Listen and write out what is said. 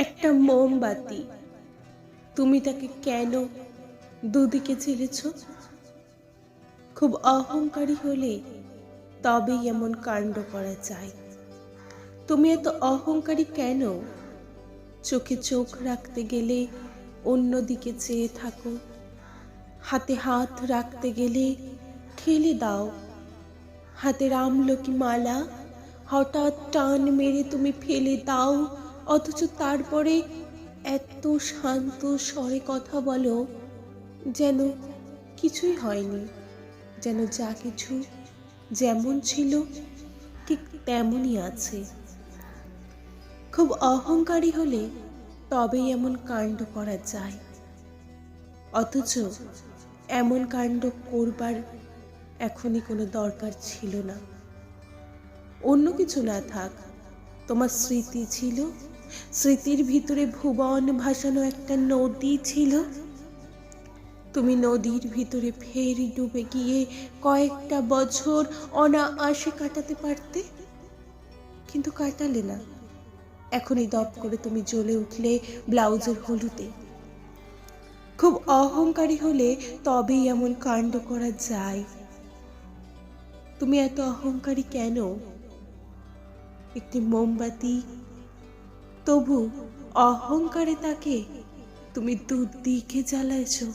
একটা মোমবাতি। তুমি তাকে কেন দুদিকে ছেড়েছ খুব অহংকারী হলে তবেই এমন কাণ্ড করা যায়। তুমি এত অহংকারী কেন? চোখে চোখ রাখতে গেলে অন্যদিকে চেয়ে থাকো। হাতে হাত রাখতে গেলে ঠেলে দাও। হাতের আমলকি মালা হঠাৎ টান মেরে তুমি ফেলে দাও। অথচ তারপরে এত শান্ত স্বরে কথা বলো যেন কিছুই হয়নি, যেন যা কিছু যেমন ছিল ঠিক তেমনই আছে। খুব অহংকারী হলে তবেই এমন কাণ্ড করা যায়। অথচ এমন কাণ্ড করবার এখনই কোনো দরকার ছিল না। অন্য কিছু না থাক, তোমার স্মৃতি ছিল স্মৃতির ভিতরে ভুবন ভাসানো একটা নদী ছিল। তুমি নদীর ভিতরে ফের ডুবে গিয়ে কয়েকটা বছর অনায়াসে কাটাতে পারতে, কিন্তু কাটালে না। এখনই দপ করে তুমি জ্বলে উঠলে ব্লাউজের হলুদে। খুব অহংকারী হলে তবেই এমন কাণ্ড করা যায়। তুমি এত অহংকারী কেন? একটি মোমবাতি তবু অহংকারে তাকে তুমি দুদিকে জ্বালাইছো